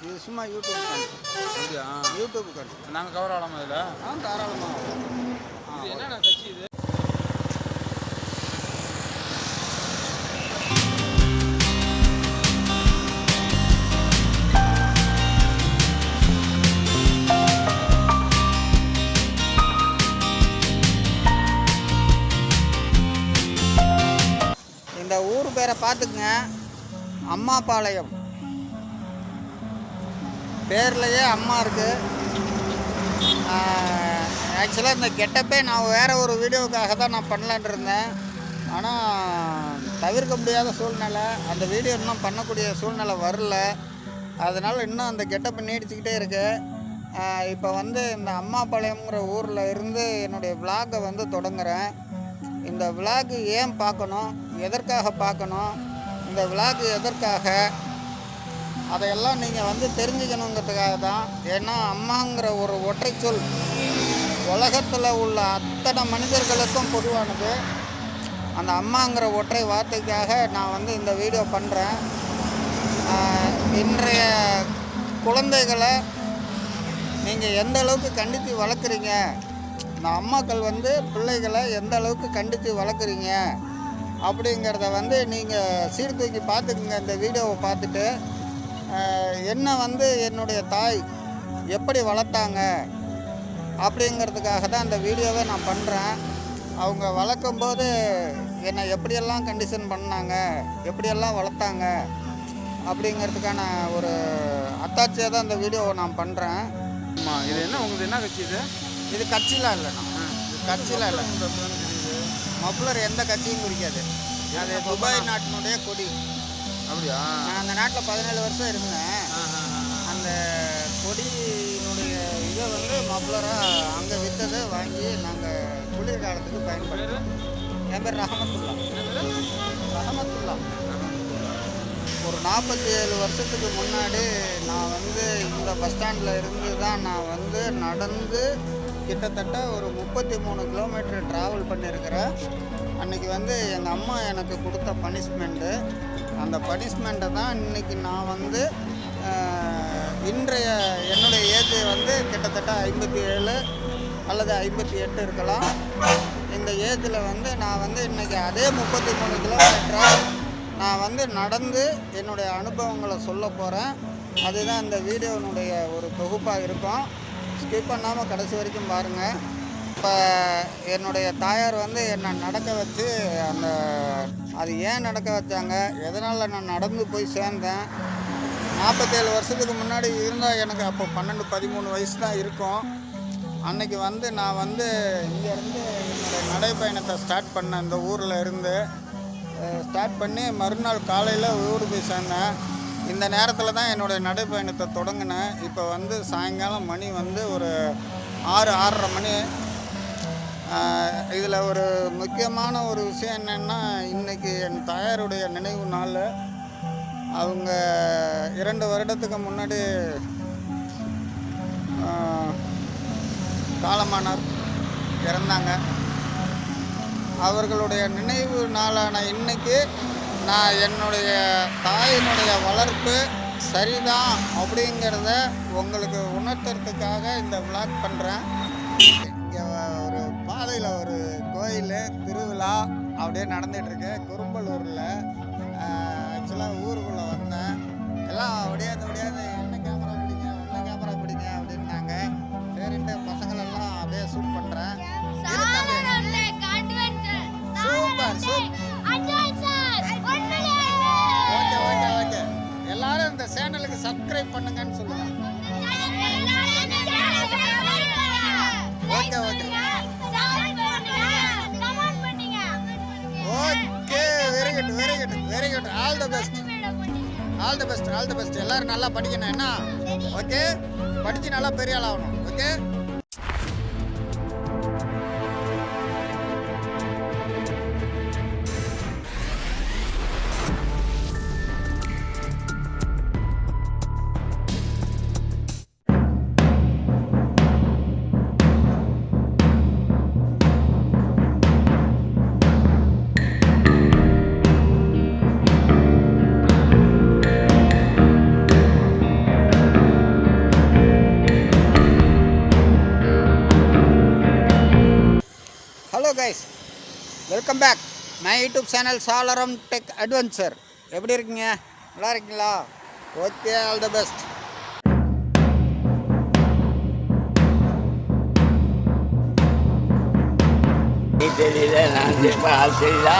இது சும்மா யூடியூப் அப்படியா? யூடியூப் கண்டு நாங்கள் கவர் ஆகலாமா இதில்? ஆ தாராளமாக இது என்னென்ன கட்சி இது? இந்த ஊர் பேரை பார்த்துக்குங்க. அம்மாபாளையம். பேர்லையே அம்மா இருக்குது ஆக்சுவலாக இந்த கெட்டப்பே நான் வேற ஒரு வீடியோவுக்காக தான் நான் பண்ணலான் இருந்தேன். ஆனால் தவிர்க்க முடியாத சூழ்நிலை. அந்த வீடியோ இன்னும் பண்ணக்கூடிய சூழ்நிலை வரல. அதனால் இன்னும் அந்த கெட்டப்பு நீடிச்சுக்கிட்டே இருக்கு. இப்போ வந்து இந்த அம்மாபாளையம்ங்கிற ஊரில் இருந்து என்னுடைய விலாகை வந்து தொடங்குகிறேன் இந்த விலாக் ஏன் பார்க்கணும்? எதற்காக பார்க்கணும்? இந்த விலாக் எதற்காக? அதையெல்லாம் நீங்கள் வந்து தெரிஞ்சுக்கணுங்கிறதுக்காக தான். ஏன்னா அம்மாங்கிற ஒரு ஒற்றை சொல் உலகத்தில் உள்ள அத்தனை மனிதர்களுக்கும் பொதுவானது. அந்த அம்மாங்கிற ஒற்றை வார்த்தைக்காக நான் வந்து இந்த வீடியோ பண்ணுறேன் இன்றைய குழந்தைகளை நீங்கள் எந்த அளவுக்கு கண்டித்து வளர்க்குறீங்க? இந்த அம்மாக்கள் வந்து பிள்ளைகளை எந்த அளவுக்கு கண்டித்து வளர்க்குறீங்க? அப்படிங்கிறத வந்து நீங்கள் சீர்தூக்கி பார்த்துக்குங்க. இந்த வீடியோவை பார்த்துட்டு என்ன வந்து என்னுடைய தாய் எப்படி வளர்த்தாங்க அப்படிங்கிறதுக்காக தான் இந்த வீடியோவை நான் பண்ணுறேன் அவங்க வளர்க்கும்போது என்னை எப்படியெல்லாம் கண்டிஷன் பண்ணாங்க எப்படியெல்லாம் வளர்த்தாங்க அப்படிங்கிறதுக்கான ஒரு அத்தாட்சியாக தான் இந்த வீடியோவை நான் பண்ணுறேன் ஆமாம் இது என்ன உங்களுக்கு என்ன கட்சி இது? இது கட்சிலாம் இல்லைண்ணா இது கட்சிலாம் இல்லை. மப்ளர் எந்த கட்சியும் குறிக்காது. அது துபாய் நாட்டினுடைய கொடி. அப்படியா? நான் அந்த நாட்டில் பதினேழு வருஷம் இருந்தேன். அந்த கொடியினுடைய இதை வந்து மப்ளராக அங்கே விற்றதை வாங்கி நாங்கள் குளிர்காலத்துக்கு பயன்படுத்துகிறோம் என் பேர் ரஹமத்துல்லா. ரஹமத்துல்லா. ஒரு நாற்பத்தி ஏழு வருஷத்துக்கு முன்னாடி நான் வந்து இந்த பஸ் ஸ்டாண்டில் இருந்து தான் நான் வந்து நடந்து கிட்டத்தட்ட ஒரு முப்பத்தி மூணு கிலோமீட்டர் ட்ராவல் பண்ணியிருக்கிறேன். அன்னைக்கு வந்து எங்கள் அம்மா எனக்கு கொடுத்த பனிஷ்மெண்ட்டு அந்த பனிஷ்மெண்ட்டை தான் இன்றைக்கி நான் வந்து இன்றைய என்னுடைய ஏஜ் வந்து கிட்டத்தட்ட ஐம்பத்தி ஏழு அல்லது ஐம்பத்தி எட்டு இருக்கலாம். இந்த ஏஜில் வந்து நான் வந்து இன்றைக்கி அதே முப்பத்தி மூணு கிலோமீட்டரை நான் வந்து நடந்து என்னுடைய அனுபவங்களை சொல்ல போகிறேன் அதுதான் இந்த வீடியோனுடைய ஒரு தொகுப்பாக இருக்கும். ஸ்கிப் பண்ணாமல் கடைசி வரைக்கும் பாருங்கள் இப்போ என்னுடைய தாயார் வந்து என்னை நடக்க வச்சு அந்த அது ஏன் நடக்க வச்சாங்க எதனால் நான் நடந்து போய் சேர்ந்தேன் நாற்பத்தேழு வருஷத்துக்கு முன்னாடி இருந்தால் எனக்கு அப்போ பன்னெண்டு பதிமூணு வயசு தான் இருக்கும். அன்னைக்கு வந்து நான் வந்து இங்கேருந்து என்னுடைய நடைப்பயணத்தை ஸ்டார்ட் பண்ணேன் இந்த ஊரில் இருந்து. ஸ்டார்ட் பண்ணி மறுநாள் காலையில் ஊர் போய் சேர்ந்தேன். இந்த நேரத்தில் தான் என்னுடைய நடைப்பயணத்தை தொடங்கினேன். இப்போ வந்து சாயங்காலம் மணி வந்து ஒரு ஆறு ஆறரை மணி இதில் ஒரு முக்கியமான ஒரு விஷயம் என்னென்னா இன்றைக்கி என் தாயாருடைய நினைவு நாள் அவங்க இரண்டு வருடத்துக்கு முன்னாடி காலமானார் இறந்தாங்க. அவர்களுடைய நினைவு நாளான இன்னைக்கு நான் என்னுடைய தாயினுடைய வளர்ப்பு சரிதான் அப்படிங்கிறத உங்களுக்கு உணர்த்துறதுக்காக இந்த விளாக் பண்ணுறேன் இங்கே திருவிழா அப்படியே நடந்துட்டு இருக்கு குறும்பலூரில் ஆக்சுவலாக ஊருக்குள்ளே வந்தேன். எல்லாம் அப்படியே முடியாது என்ன கேமரா பிடிங்க என்ன கேமரா பிடிங்க அப்படின்னாங்க. சரின்ட்டு பசங்களெல்லாம் அப்படியே ஷூட் பண்ணுறேன் super super okay okay okay. எல்லாரும் இந்த சேனலுக்கு சப்ஸ்கிரைப் பண்ணுங்கன்னு சொல்லுங்க. All the best all the best எல்லாரும் நல்லா படிக்கணும். என்ன? ஓகே படிச்சு நல்லா பெரிய ஆள் ஆகணும். Guys welcome back my YouTube channel Salaram tech adventure எப்படி இருக்கீங்க? நல்லா இருக்கீங்களா? ஓகே ஆல் த பெஸ்ட் தெரியல நான் திரும்ப ஆள் தெரியல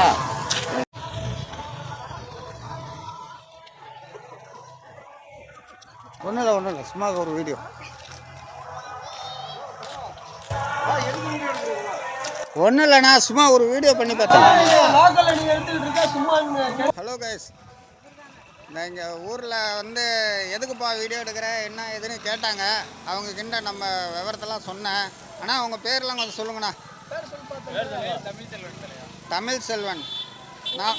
ஒன்றும் இல்லை ஒன்றும் இல்லை சும்மா ஒரு வீடியோ ஒன்றும் இல்லைண்ணா சும்மா ஒரு வீடியோ பண்ணி பார்த்தேன். ஹலோ கைஸ் நான் இங்கே ஊரில் வந்து எதுக்குப்பா வீடியோ எடுக்கிற என்ன ஏதுன்னு கேட்டாங்க. அவங்க கிட்ட நம்ம விவரத்தெல்லாம் சொன்னேன். ஆனால் அவங்க பேர்லாம் கொஞ்சம் சொல்லுங்கண்ணா. தமிழ் செல்வன். நான்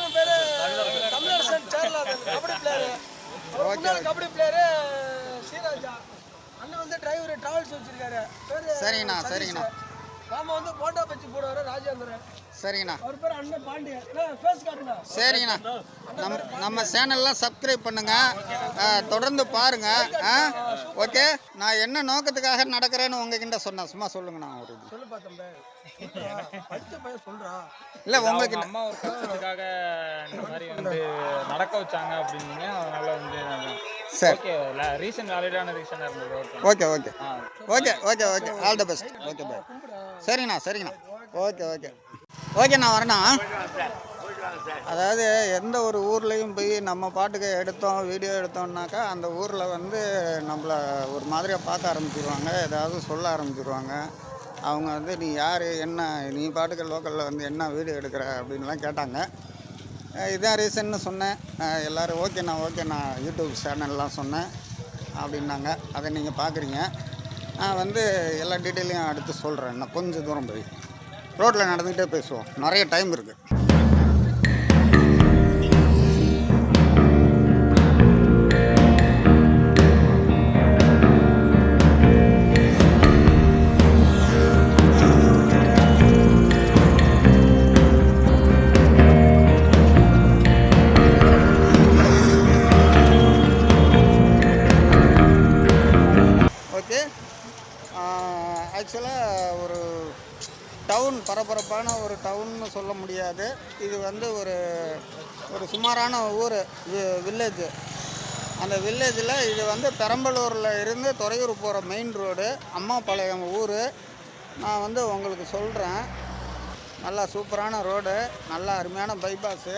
சரிங்கண்ணா. சரிங்கண்ணா. மாமா வந்து போட்டோ போடுவாரு ராஜேந்திரன். சரிங்கண்ணா. அவர் பேர் அண்ணன் பாண்டியன். ஃபேஸ் காட்டுங்க சரிங்கண்ணா. நம்ம நம்ம சேனல்லாம் சப்ஸ்கிரைப் பண்ணுங்க. தொடர்ந்து பாருங்க. ஆ ஓகே. நான் என்ன நோக்கத்துக்காக நடக்கிறேன்னு உங்ககிட்ட சொன்னேன். சும்மா சொல்லுங்கண்ணா ஒரு. சொல்லு பார்த்தேன் சொல்றா. இல்லை உங்களுக்கு அம்மா ஒரு கஷ்டத்துக்காக இந்த மாதிரி வந்து நடக்க வச்சாங்க அப்படின்னீங்க அதனால வந்து சரி. ஓகே ரீசன் வேலிடான ரீசனாக இருந்தது okay okay. Okay okay okay. All the best okay bye சரிண்ணா சரிங்கண்ணா. Okay okay. ஓகே நான் வரேண்ணா. அதாவது எந்த ஒரு ஊர்லேயும் போய் நம்ம பாட்டுக்கு எடுத்தோம் வீடியோ எடுத்தோம்னாக்கா அந்த ஊரில் வந்து நம்மளை ஒரு மாதிரியாக பார்க்க ஆரம்பிச்சிருவாங்க. ஏதாவது சொல்ல ஆரம்பிச்சிருவாங்க. அவங்க வந்து நீ யார்? என்ன? நீ பாட்டுக்கு லோக்கலில் வந்து என்ன வீடியோ எடுக்கிற? அப்படின்லாம் கேட்டாங்க. இதான் ரீசன்னு சொன்னேன். எல்லோரும் எல்லாரும் ஓகேண்ணா ஓகேண்ணா யூடியூப் சேனல்லாம் சொன்னேன் அப்படின்னாங்க. அதை நீங்கள் பார்க்குறீங்க நான் வந்து எல்லா டீட்டெயிலையும் அடுத்து சொல்கிறேன் நான் கொஞ்சம் தூரம் போய். ரோட்டில் நடந்துக்கிட்டே பேசுவோம். நிறைய டைம் இருக்குது பரபரப்பான ஒரு டவுன்னு சொல்ல முடியாது. இது வந்து ஒரு ஒரு சுமாரான ஊர் வில்லேஜ் அந்த வில்லேஜில் இது வந்து பெரம்பலூரில் இருந்து துறையூர் போகிற மெயின் ரோடு அம்மாபாளையம் ஊர். நான் வந்து உங்களுக்கு சொல்கிறேன் நல்லா சூப்பரான ரோடு நல்லா அருமையான பைபாஸு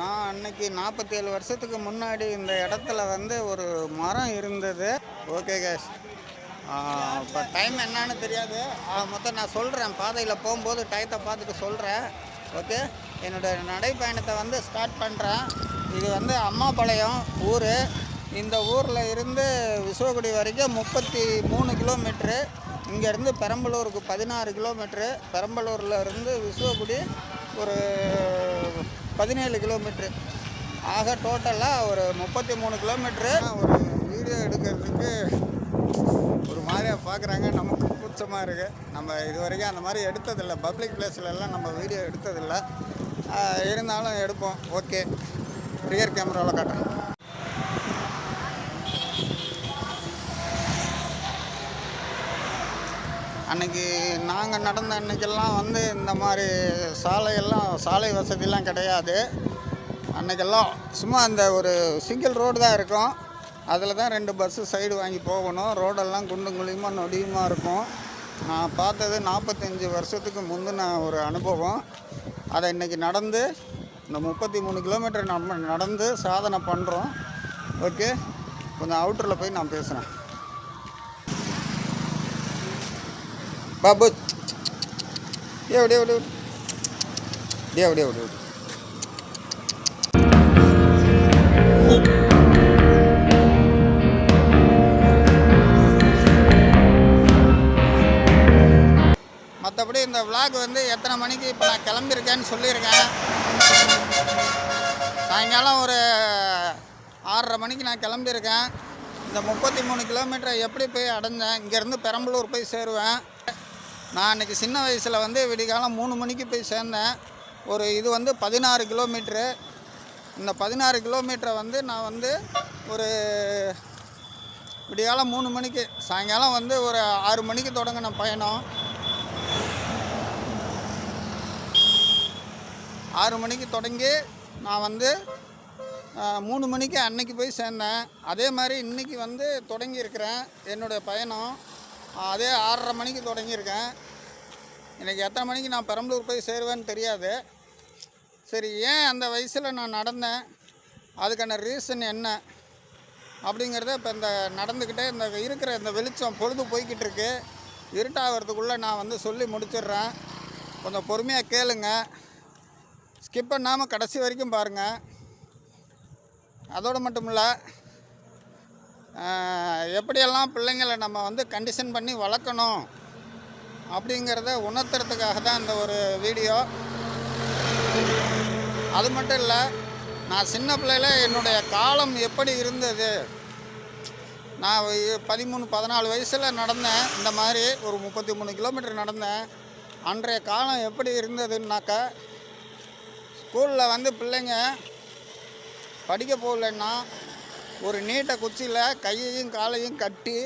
நான் அன்னைக்கு நாற்பத்தேழு வருஷத்துக்கு முன்னாடி இந்த இடத்துல வந்து ஒரு மரம் இருந்தது. ஓகே கேஷ் இப்போ டைம் என்னன்னு தெரியாது. மொத்தம் நான் சொல்கிறேன் பாதையில் போகும்போது டயத்தை பார்த்துட்டு சொல்கிறேன் ஓகே என்னோடய நடைப்பயணத்தை வந்து ஸ்டார்ட் பண்ணுறேன் இது வந்து அம்மாபாளையம் ஊர். இந்த ஊரில் இருந்து விசுவகுடி வரைக்கும் முப்பத்தி மூணு கிலோமீட்ரு இங்கேருந்து பெரம்பலூருக்கு பதினாறு கிலோமீட்ரு பெரம்பலூரில் இருந்து விசுவகுடி ஒரு பதினேழு கிலோமீட்ரு ஆக டோட்டலாக ஒரு முப்பத்தி மூணு கிலோமீட்ரு ஒரு வீடியோ எடுக்கிறதுக்கு மாதிரியாக பார்க்குறாங்க. நமக்கு கூச்சமாக இருக்குது நம்ம இது வரைக்கும் அந்த மாதிரி எடுத்ததில்லை. பப்ளிக் பிளேஸ்லலாம் நம்ம வீடியோ எடுத்ததில்லை. இருந்தாலும் எடுப்போம். ஓகே ரியர் கேமராவில் காட்டுறேன். அன்னைக்கு நாங்கள் நடந்த அன்னைக்கெல்லாம் வந்து இந்த மாதிரி சாலையெல்லாம் சாலை வசதியெலாம் கிடையாது. அன்றைக்கெல்லாம் சும்மா அந்த ஒரு சிங்கிள் ரோடு தான் இருக்கும். அதில் தான் ரெண்டு பஸ்ஸு சைடு வாங்கி போகணும். ரோடெல்லாம் குண்டும் குழியுமாக நொடியுமாக இருக்கும். நான் பார்த்தது நாற்பத்தஞ்சு வருஷத்துக்கு முந்தின ஒரு அனுபவம். அதை இன்றைக்கி நடந்து இந்த முப்பத்தி மூணு கிலோமீட்டர் நம்ம நடந்து சாதனை பண்ணுறோம் ஓகே கொஞ்சம் அவுட்டரில் போய் நான் பேசுகிறேன் பாபு டே டே டே டே மற்றபடி இந்த விளாக் வந்து எத்தனை மணிக்கு இப்போ நான் கிளம்பியிருக்கேன்னு சொல்லியிருக்கேன். சாயங்காலம் ஒரு ஆறரை மணிக்கு நான் கிளம்பியிருக்கேன். இந்த முப்பத்தி மூணு கிலோமீட்டரை எப்படி போய் அடைஞ்சேன்? இங்கேருந்து பெரம்பலூர் போய் சேருவேன். நான் அன்றைக்கி சின்ன வயசில் வந்து விடிகாலம் மூணு மணிக்கு போய் சேர்ந்தேன். ஒரு இது வந்து பதினாறு கிலோமீட்ரு இந்த பதினாறு கிலோமீட்டரை வந்து நான் வந்து ஒரு விடிகாலம் மூணு மணிக்கு சாயங்காலம் வந்து ஒரு ஆறு மணிக்கு தொடங்கின பயணம். ஆறு மணிக்கு தொடங்கி நான் வந்து மூணு மணிக்கு அன்னைக்கு போய் சேர்ந்தேன். அதே மாதிரி இன்றைக்கி வந்து தொடங்கியிருக்கிறேன் என்னுடைய பயணம் அதே ஆறரை மணிக்கு தொடங்கியிருக்கேன் எனக்கு எத்தனை மணிக்கு நான் பெரம்பலூர் போய் சேருவேன்னு தெரியாது. சரி ஏன் அந்த வயசில் நான் நடந்தேன்? அதுக்கான ரீசன் என்ன? அப்படிங்கிறத இப்போ இந்த நடந்துக்கிட்டே இந்த இருக்கிற இந்த வெளிச்சம் பொழுது போய்கிட்டு இருக்கு. இருட்டாகிறதுக்குள்ளே நான் வந்து சொல்லி முடிச்சிடுறேன். கொஞ்சம் பொறுமையாக கேளுங்கள் ஸ்கிப் பண்ணாமல் கடைசி வரைக்கும் பாருங்கள் அதோடு மட்டும் இல்லை எப்படியெல்லாம் பிள்ளைங்களை நம்ம வந்து கண்டிஷன் பண்ணி வளர்க்கணும் அப்படிங்கிறத உணர்த்துறதுக்காக தான் இந்த ஒரு வீடியோ அது மட்டும் இல்லை நான் சின்ன பிள்ளையில் என்னுடைய காலம் எப்படி இருந்தது? நான் பதிமூணு பதினாலு வயசில் நடந்தேன். இந்த மாதிரி ஒரு முப்பத்தி மூணு கிலோமீட்டர் நடந்தேன். அன்றைய காலம் எப்படி இருந்ததுன்னாக்கா ஸ்கூலில் வந்து பிள்ளைங்க படிக்க போகலன்னா ஒரு நீட்ட குச்சியில் கையையும் காலையும் கட்டி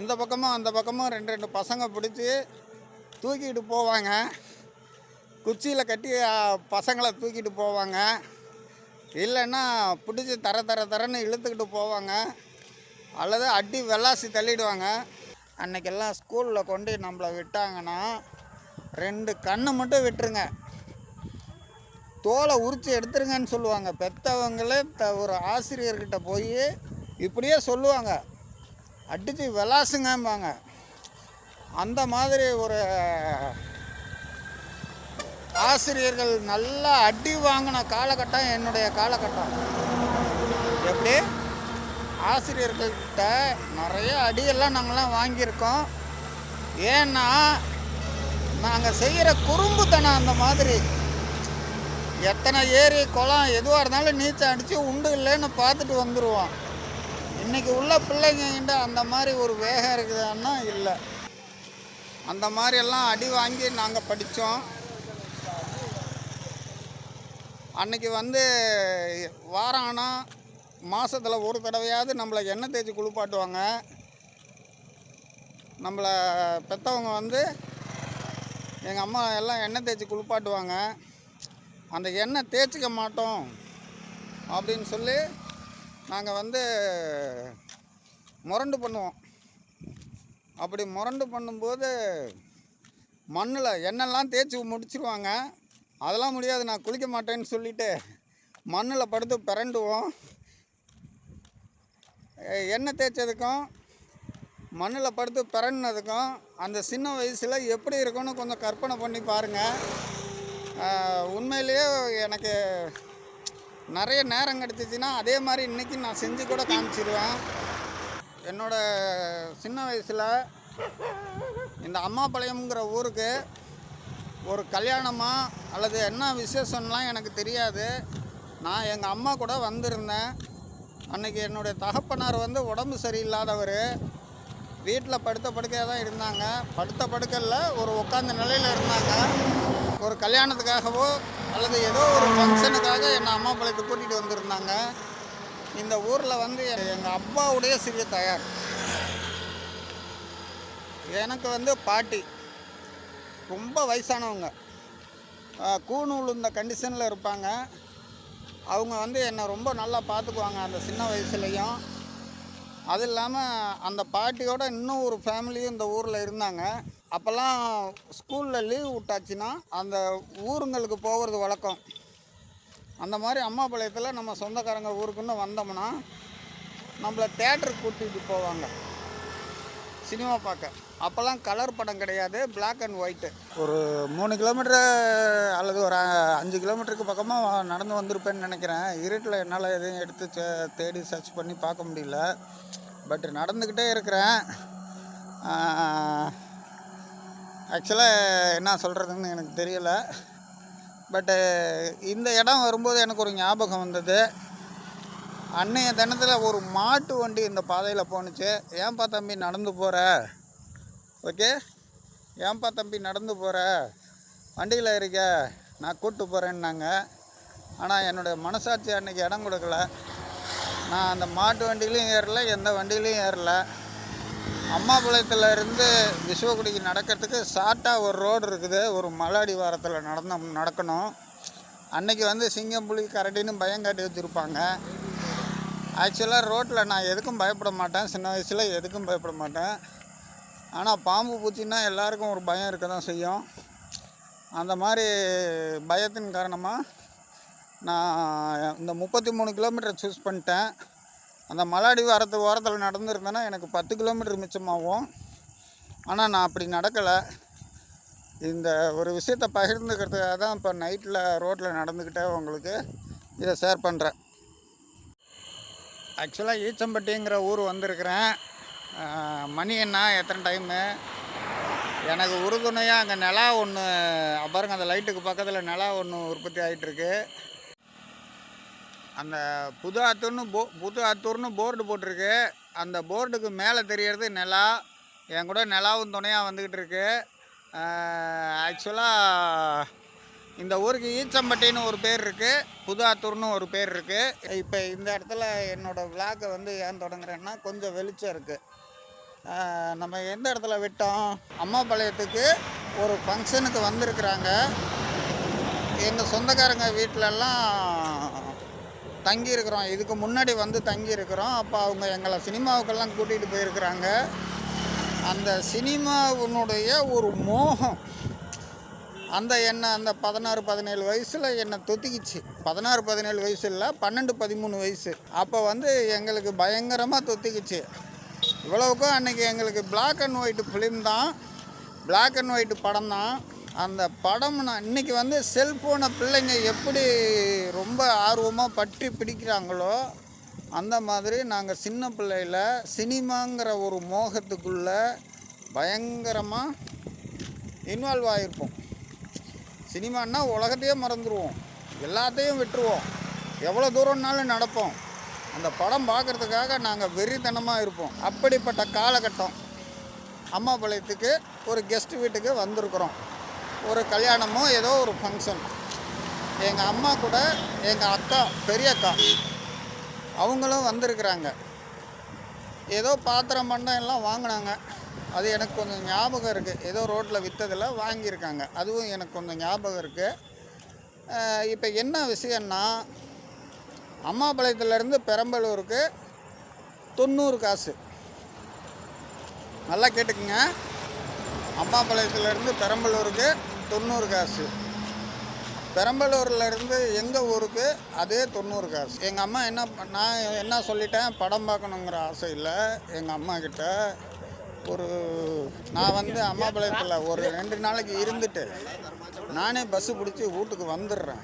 இந்த பக்கமும் அந்த பக்கமும் ரெண்டு ரெண்டு பசங்க பிடிச்சி தூக்கிட்டு போவாங்க. குச்சியில் கட்டி பசங்களை தூக்கிட்டு போவாங்க. இல்லைன்னா பிடிச்சி தர தர தரன்னு இழுத்துக்கிட்டு போவாங்க. அல்லது அடி வெள்ளாசி தள்ளிடுவாங்க. அன்னைக்கெல்லாம் ஸ்கூலில் கொண்டு நம்மளை விட்டாங்கன்னா ரெண்டு கண்ணை மட்டும் விட்டுருங்க. தோலை உரித்து எடுத்துருங்கன்னு சொல்லுவாங்க. பெற்றவங்களே த ஒரு ஆசிரியர்கிட்ட போய் இப்படியே சொல்லுவாங்க. அடித்து விளாசுங்கம்பாங்க. அந்த மாதிரி ஒரு ஆசிரியர்கள் நல்லா அடி வாங்கின காலகட்டம் என்னுடைய காலகட்டம். எப்படி? ஆசிரியர்கள்கிட்ட நிறைய அடியெல்லாம் நாங்கள்லாம் வாங்கியிருக்கோம். ஏன்னா நாங்கள் செய்கிற குறும்புத்தனம் அந்த மாதிரி. எத்தனை ஏரி குளம் எதுவாக இருந்தாலும் நீச்சல் அடித்து உண்டு இல்லைன்னு பார்த்துட்டு வந்துடுவோம் இன்றைக்கி உள்ள பிள்ளைங்ககிட்ட அந்த மாதிரி ஒரு வேகம் இருக்குதான்னா இல்லை. அந்த மாதிரியெல்லாம் அடி வாங்கி நாங்கள் படித்தோம் அன்றைக்கி வந்து வாரம் ஆனால் மாதத்தில் ஒரு தடவையாவது நம்மளை எண்ணெய் தேய்ச்சி குளிப்பாட்டுவாங்க. நம்மளை பெற்றவங்க வந்து எங்கள் அம்மா எல்லாம் எண்ணெய் தேய்ச்சி குளிப்பாட்டுவாங்க. அந்த எண்ணெய் தேய்ச்சிக்க மாட்டோம் அப்படின்னு சொல்லி நாங்கள் வந்து முரண்டு பண்ணுவோம். அப்படி முரண்டு பண்ணும்போது மண்ணில் எண்ணெய்லாம் தேய்ச்சி முடிச்சுருவாங்க. அதெல்லாம் முடியாது நான் குளிக்க மாட்டேன்னு சொல்லிட்டு மண்ணில் படுத்து பிறண்டுவோம் எண்ணெய் தேய்ச்சதுக்கும் மண்ணில் படுத்து பிறண்டினதுக்கும் அந்த சின்ன வயசில் எப்படி இருக்கும்னு கொஞ்சம் கற்பனை பண்ணி பாருங்கள் உண்மையிலேயே எனக்கு நிறைய நேரம் கிடச்சிச்சின்னா அதே மாதிரி இன்றைக்கி நான் செஞ்சு கூட காமிச்சிடுவேன் என்னோடய சின்ன வயசில் இந்த அம்மாபாளையம்ங்கிற ஊருக்கு ஒரு கல்யாணமா அல்லது என்ன விசேஷம்லாம் எனக்கு தெரியாது. நான் எங்கள் அம்மா கூட வந்திருந்தேன். அன்றைக்கி என்னுடைய தகப்பனார் வந்து உடம்பு சரியில்லாதவர். வீட்டில் படுத்த படுக்கையாக தான் இருந்தாங்க. படுத்த படுக்கையில் ஒரு உட்காந்த நிலையில் இருந்தாங்க. ஒரு கல்யாணத்துக்காகவோ அல்லது ஏதோ ஒரு ஃபங்க்ஷனுக்காக என்னை அம்மா பிள்ளைக்கு கூட்டிகிட்டு வந்திருந்தாங்க. இந்த ஊரில் வந்து எங்கள் அப்பாவுடைய சிறிய தயார். எனக்கு வந்து பாட்டி. ரொம்ப வயசானவங்க. கூணு உளுந்த இந்த கண்டிஷனில் இருப்பாங்க. அவங்க வந்து என்னை ரொம்ப நல்லா பார்த்துக்குவாங்க அந்த சின்ன வயசுலேயும். அது இல்லாமல் அந்த பாட்டியோட இன்னும் ஒரு ஃபேமிலியும் இந்த ஊரில் இருந்தாங்க. அப்போல்லாம் ஸ்கூலில் லீவ் விட்டாச்சுன்னா அந்த ஊருங்களுக்கு போகிறது வழக்கம். அந்த மாதிரி அம்மாபாளையத்தில் நம்ம சொந்தக்காரங்க ஊருக்குன்னு வந்தோம்னா நம்மளை தேட்டருக்கு கூட்டிகிட்டு போவாங்க. சினிமா பார்க்க. அப்போல்லாம் கலர் படம் கிடையாது பிளாக் அண்ட் ஒயிட்டு ஒரு மூணு கிலோமீட்டர் அல்லது ஒரு அ- அஞ்சு கிலோமீட்டருக்கு பக்கமாக நடந்து வந்திருப்பேன்னு நினைக்கிறேன். இருட்டில் என்னால் எதையும் எடுத்து தேடி சர்ச் பண்ணி பார்க்க முடியல. பட் நடந்துக்கிட்டே இருக்கிறேன். ஆக்சுவலாக என்ன சொல்கிறதுன்னு எனக்கு தெரியல. பட்டு இந்த இடம் வரும்போது எனக்கு ஒரு ஞாபகம் வந்தது. அன்னைய தினத்தில் ஒரு மாட்டு வண்டி இந்த பாதையில் போணுச்சு. ஏன்பா தம்பி நடந்து போகிற ஓகே ஏன்பா தம்பி நடந்து போகிற வண்டியில் இருக்க. நான் கூப்பிட்டு போகிறேன்னாங்க ஆனால் என்னுடைய மனசாட்சி அன்றைக்கி இடம் கொடுக்கல. நான் அந்த மாட்டு வண்டியிலையும் ஏறல எந்த வண்டியிலையும் ஏறல. அம்மாபாளையத்தில் இருந்து விஸ்வகுடிக்கு நடக்கிறதுக்கு ஷார்ட்டாக ஒரு ரோடு இருக்குது. ஒரு மலை அடிவாரத்தில் நடந்த நடக்கணும். அன்னைக்கு வந்து சிங்கம் புலி கரடின்னு பயம் காட்டி வச்சுருப்பாங்க. ஆக்சுவலாக ரோட்டில் நான் எதுக்கும் பயப்பட மாட்டேன். சின்ன வயசில் எதுக்கும் பயப்பட மாட்டேன். ஆனால் பாம்பு பூச்சின்னா எல்லாருக்கும் ஒரு பயம் இருக்க தான் செய்யும். அந்த மாதிரி பயத்தின் காரணமாக நான் இந்த முப்பத்தி மூணு கிலோமீட்டர் சூஸ் பண்ணிட்டேன். அந்த மலாடி வாரத்து ஓரத்தில் நடந்துருந்தேன்னா எனக்கு பத்து கிலோமீட்டர் மிச்சமாகும். ஆனால் நான் அப்படி நடக்கலை. இந்த ஒரு விஷயத்தை பகிர்ந்துக்கிறதுக்காக தான் இப்போ நைட்டில் ரோட்டில் நடந்துக்கிட்டே உங்களுக்கு இதை ஷேர் பண்ணுறேன் ஆக்சுவலாக ஈச்சம்பட்டிங்கிற ஊர் வந்திருக்கிறேன். மணி என்ன எத்தனை டைமு எனக்கு உறுதுணையாக அங்கே நிலா ஒன்று பாருங்க அந்த லைட்டுக்கு பக்கத்தில் நிலா ஒன்று உற்பத்தி ஆகிட்டுருக்கு அந்த புது ஆத்தூர்னு போ புது ஆத்தூர்னு போர்டு போட்டிருக்கு. அந்த போர்டுக்கு மேலே தெரியறது நிலா. என் கூட நிலாவும் துணையாக வந்துக்கிட்டு இருக்கு. ஆக்சுவலாக இந்த ஊருக்கு ஈச்சம்பட்டின்னு ஒரு பேர் இருக்குது புது ஆத்தூர்னு ஒரு பேர் இருக்குது இப்போ இந்த இடத்துல என்னோடய விளாக்கை வந்து ஏன் தொடங்குறேன்னா கொஞ்சம் வெளிச்சம் இருக்குது நம்ம எந்த இடத்துல விட்டோம்? அம்மாபாளையத்துக்கு ஒரு ஃபங்க்ஷனுக்கு வந்திருக்கிறாங்க. எங்கள் சொந்தக்காரங்க வீட்டிலலாம் தங்கியிருக்கிறோம். இதுக்கு முன்னாடி வந்து தங்கியிருக்கிறோம். அப்போ அவங்க எங்களை சினிமாவுக்கெல்லாம் கூட்டிகிட்டு போயிருக்கிறாங்க. அந்த சினிமாவினுடைய ஒரு மோகம் அந்த என்னை அந்த பதினாறு பதினேழு வயசில் என்னை தொத்திக்கிச்சு. பதினாறு பதினேழு வயசு இல்லை பன்னெண்டு பதிமூணு வயசு. அப்போ வந்து எங்களுக்கு பயங்கரமாக தொத்திக்கிச்சு. இவ்வளவுக்கும் அன்றைக்கி எங்களுக்கு பிளாக் அண்ட் ஒயிட் ஃபிலிம் தான். பிளாக் அண்ட் ஒயிட் படம் தான். அந்த படம் நான் இன்றைக்கி வந்து செல்ஃபோனை பிள்ளைங்க எப்படி ரொம்ப ஆர்வமாக பற்றி பிடிக்கிறாங்களோ அந்த மாதிரி நாங்கள் சின்ன பிள்ளையில் சினிமாங்கிற ஒரு மோகத்துக்குள்ளே பயங்கரமாக இன்வால்வ் ஆகிருப்போம் சினிமான்னா உலகத்தையே மறந்துடுவோம் எல்லாத்தையும் விட்டுருவோம். எவ்வளோ தூரம்னாலும் நடப்போம். அந்த படம் பார்க்குறதுக்காக நாங்கள் வெறித்தனமாக இருப்போம். அப்படிப்பட்ட காலகட்டம். அம்மாபாளையத்துக்கு ஒரு கெஸ்ட் வீட்டுக்கு வந்திருக்கிறோம். ஒரு கல்யாணமோ ஏதோ ஒரு ஃபங்க்ஷன் எங்கள் அம்மா கூட எங்கள் அக்கா பெரிய அக்கா அவங்களும் வந்திருக்கிறாங்க. ஏதோ பாத்திரம் பண்டம் எல்லாம் வாங்கினாங்க. அது எனக்கு கொஞ்சம் ஞாபகம் இருக்குது ஏதோ ரோட்டில் விற்றதில் வாங்கியிருக்காங்க. அதுவும் எனக்கு கொஞ்சம் ஞாபகம் இருக்குது இப்போ என்ன விஷயம்னா அம்மாபாளையத்துலேருந்து பெரம்பலூருக்கு தொண்ணூறு காசு. நல்லா கேட்டுக்குங்க. அம்மாபாளையத்துலேருந்து பெரம்பலூருக்கு தொண்ணூறு காசு. பெரம்பலூர்லேருந்து எங்கள் ஊருக்கு அதே தொண்ணூறு காசு. எங்கள் அம்மா என்ன நான் என்ன சொல்லிட்டேன்? படம் பார்க்கணுங்கிற ஆசை இல்லை. எங்கள் அம்மா கிட்ட ஒரு நான் வந்து அம்மாபாளையத்தில் ஒரு ரெண்டு நாளைக்கு இருந்துட்டு நானே பஸ்ஸு பிடிச்சி வீட்டுக்கு வந்துடுறேன்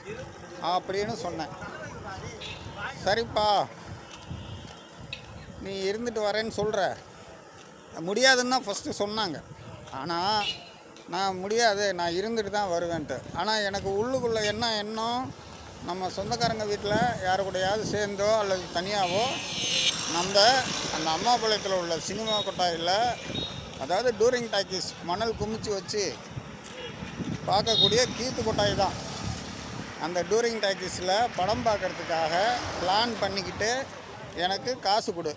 அப்படின்னு சொன்னேன். சரிப்பா நீ இருந்துட்டு வரேன்னு சொல்கிற முடியாதுன்னு தான் ஃபஸ்ட்டு சொன்னாங்க. ஆனால் நான் முடியாது நான் இருந்துட்டு தான் வருவேன்ட்டு. ஆனால் எனக்கு உள்ளுக்குள்ளே என்ன எண்ணம் நம்ம சொந்தக்காரங்க வீட்டில் யாரு கூடயாவது சேர்ந்தோ அல்லது தனியாகவோ நம்ம அந்த அம்மாபாளையத்தில் உள்ள சினிமா கொட்டாயில் அதாவது டூரிங் டாக்கீஸ் மணல் குமிச்சு வச்சு பார்க்கக்கூடிய கீத்து கொட்டாய் தான். அந்த டூரிங் டாக்கீஸில் படம் பார்க்கறதுக்காக பிளான் பண்ணிக்கிட்டு எனக்கு காசு கொடு.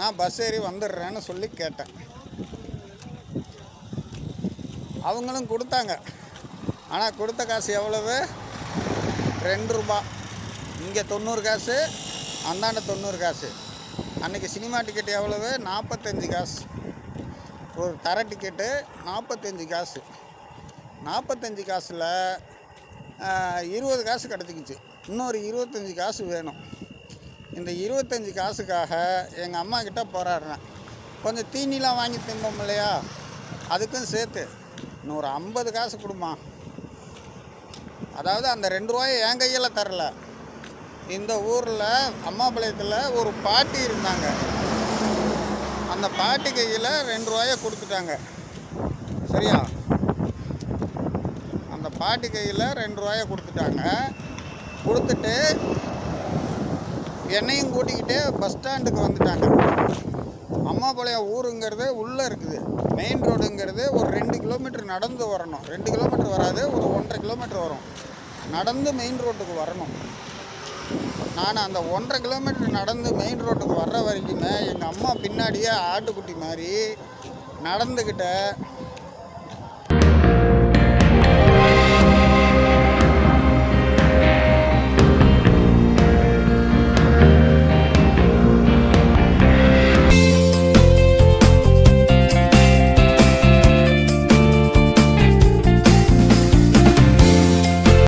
நான் பஸ் ஏறி வந்துடுறேன்னு சொல்லி கேட்டேன். அவங்களும் கொடுத்தாங்க. ஆனால் கொடுத்த காசு எவ்வளவு? ரெண்டு ரூபா. இங்கே தொண்ணூறு காசு அந்தாண்ட தொண்ணூறு காசு. அன்றைக்கி சினிமா டிக்கெட் எவ்வளவு? நாற்பத்தஞ்சு காசு. ஒரு தர டிக்கெட்டு நாற்பத்தஞ்சு காசு. நாற்பத்தஞ்சு காசில் இருபது காசு கிடச்சிக்கிச்சு. இன்னொரு இருபத்தஞ்சி காசு வேணும். இந்த இருபத்தஞ்சி காசுக்காக எங்கள் அம்மா கிட்ட போராடுறேன். கொஞ்சம் தீனிலாம் வாங்கி திம்போம் இல்லையா? அதுக்கும் சேர்த்து. இன்னொரு ஐம்பது காசு கொடுமா. அதாவது அந்த ரெண்டு ரூபாயை என் கையில் தரல. இந்த ஊரில் அம்மாபாளையத்தில் ஒரு பாட்டி இருந்தாங்க. அந்த பாட்டி கையில் ரெண்டு ரூபாயை கொடுத்துட்டாங்க. சரியா? அந்த பாட்டி கையில் ரெண்டு ரூபாயை கொடுத்துட்டாங்க. கொடுத்துட்டு என்னையும் கூட்டிக்கிட்டு பஸ் ஸ்டாண்டுக்கு வந்துட்டாங்க. அம்மாபாளையம் ஊருங்கிறது உள்ளே இருக்குது. மெயின் ரோடுங்கிறது ஒரு ரெண்டு கிலோமீட்டர் நடந்து வரணும். ரெண்டு கிலோமீட்டர் வராது ஒரு ஒன்றரை கிலோமீட்டர் வரும். நடந்து மெயின் ரோட்டுக்கு வரணும். நான் அந்த ஒன்றரை கிலோமீட்டர் நடந்து மெயின் ரோட்டுக்கு வர்ற வரைக்குமே எங்கள் அம்மா பின்னாடியே ஆட்டுக்குட்டி மாதிரி நடந்துக்கிட்ட